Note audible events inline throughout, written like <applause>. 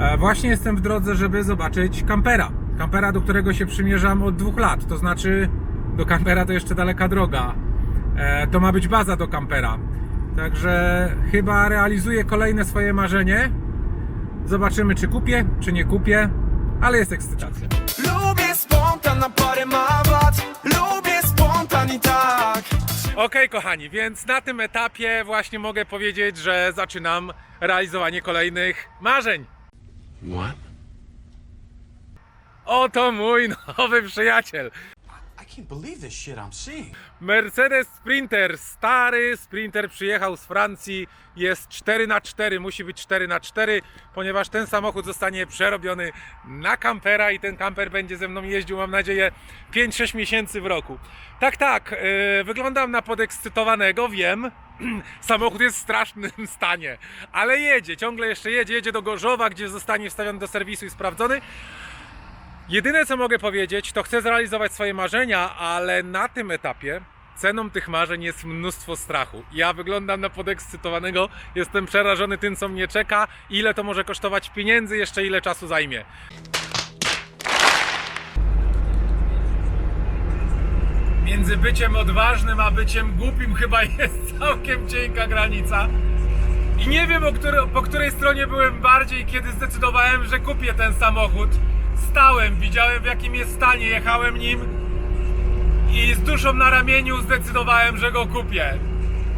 E, Właśnie jestem w drodze, żeby zobaczyć kampera. Kampera, do którego się przymierzam od dwóch lat. To znaczy, do kampera to jeszcze daleka droga. E, To ma być baza do kampera. Także chyba realizuję kolejne swoje marzenie. Zobaczymy, czy kupię, czy nie kupię, ale jest ekscytacja. Lubię spontan na parę mawat Lubię spontan i tak Okej, kochani, więc na tym etapie właśnie mogę powiedzieć, że zaczynam realizowanie kolejnych marzeń. What? Oto mój nowy przyjaciel. I can't believe this shit I'm seeing Mercedes Sprinter, stary Sprinter przyjechał z Francji, jest 4x4, musi być 4x4, ponieważ ten samochód zostanie przerobiony na kampera i ten kamper będzie ze mną jeździł, mam nadzieję, 5-6 miesięcy w roku. Tak, tak, yy, wyglądam na podekscytowanego, wiem, <clears throat> samochód jest w strasznym <laughs> stanie, ale jedzie, ciągle jeszcze jedzie, jedzie do Gorzowa, gdzie zostanie wstawiony do serwisu i sprawdzony. Jedyne co mogę powiedzieć, to chcę zrealizować swoje marzenia, ale na tym etapie ceną tych marzeń jest mnóstwo strachu. Ja wyglądam na podekscytowanego, jestem przerażony tym, co mnie czeka, ile to może kosztować pieniędzy, jeszcze ile czasu zajmie. Między byciem odważnym a byciem głupim chyba <laughs> jest całkiem cienka granica. I nie wiem, który, po której stronie byłem bardziej, kiedy zdecydowałem, że kupię ten samochód. Stałem, widziałem w jakim jest stanie, jechałem nim i z duszą na ramieniu zdecydowałem, że go kupię.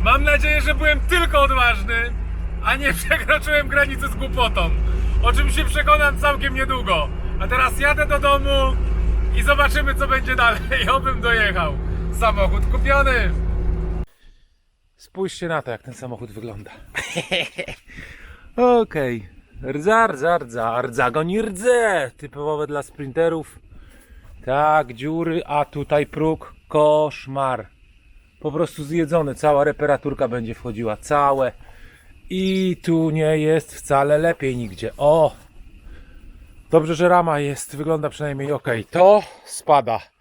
Mam nadzieję, że byłem tylko odważny, a nie <laughs> przekroczyłem granicy z głupotą. O czym się przekonam całkiem niedługo. A teraz jadę do domu i zobaczymy, co będzie dalej. <laughs> Obym dojechał. Samochód kupiony. Spójrzcie na to, jak ten samochód wygląda. <laughs> Okej. Rdza, rdza, rdza, rdza goni rdze. Typowe dla sprinterów. Tak, dziury, a tutaj próg. Koszmar. Po prostu zjedzony. Cała reparaturka będzie wchodziła. Całe. I tu nie jest wcale lepiej nigdzie. O! Dobrze, że rama jest. Wygląda przynajmniej ok. To spada.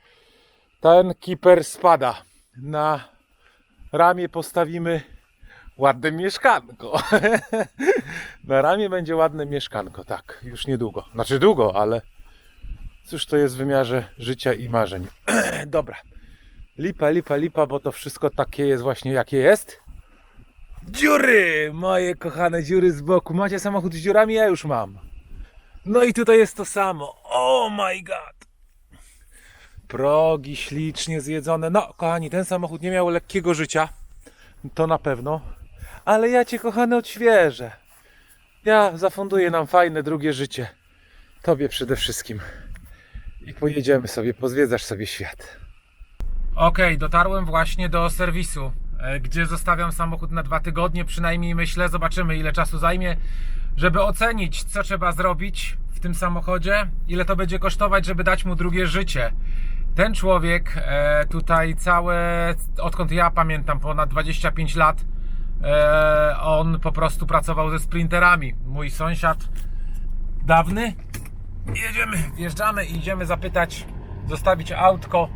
Ten kiper spada. Na ramię postawimy ładne mieszkanko. <laughs> Na ramię będzie ładne mieszkanko, tak, już niedługo. Znaczy długo, ale cóż to jest w wymiarze życia i marzeń. <clears throat> Dobra. Lipa, lipa, lipa, bo to wszystko takie jest właśnie jakie jest. Dziury! Moje kochane dziury z boku. Macie samochód z dziurami? Ja już mam. No i tutaj jest to samo. Oh my god! Progi ślicznie zjedzone. No, kochani, ten samochód nie miał lekkiego życia. To na pewno. Ale ja cię, kochany, odświeżę. Ja zafunduję nam fajne drugie życie. Tobie przede wszystkim. I pojedziemy sobie, pozwiedzasz sobie świat. Okej, dotarłem właśnie do serwisu, gdzie zostawiam samochód na dwa tygodnie, przynajmniej myślę. Zobaczymy, ile czasu zajmie, żeby ocenić, co trzeba zrobić w tym samochodzie, ile to będzie kosztować, żeby dać mu drugie życie. Ten człowiek e, tutaj całe, odkąd ja pamiętam, ponad 25 lat, e, on po prostu pracował ze sprinterami. Mój sąsiad dawny. Jedziemy, wjeżdżamy i idziemy zapytać, zostawić autko,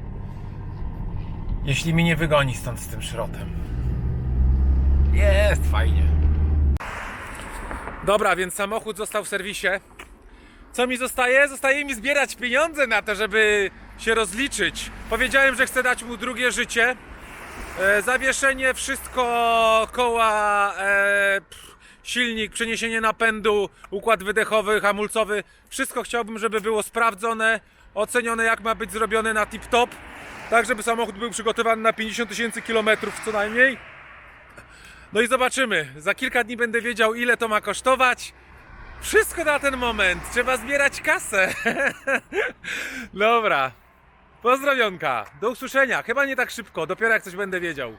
jeśli mi nie wygoni stąd z tym szrotem. Jest fajnie. Dobra, więc samochód został w serwisie. Co mi zostaje? Zostaje mi zbierać pieniądze na to, żeby się rozliczyć. Powiedziałem, że chcę dać mu drugie życie. E, zawieszenie, wszystko, koła, e, pff, silnik, przeniesienie napędu, układ wydechowy, hamulcowy. Wszystko chciałbym, żeby było sprawdzone, ocenione jak ma być zrobione na tip-top. Tak, żeby samochód był przygotowany na 50 tysięcy kilometrów co najmniej. No i zobaczymy. Za kilka dni będę wiedział, ile to ma kosztować. Wszystko na ten moment. Trzeba zbierać kasę. <laughs> Dobra. Pozdrowionka. Do usłyszenia. Chyba nie tak szybko. Dopiero jak coś będę wiedział.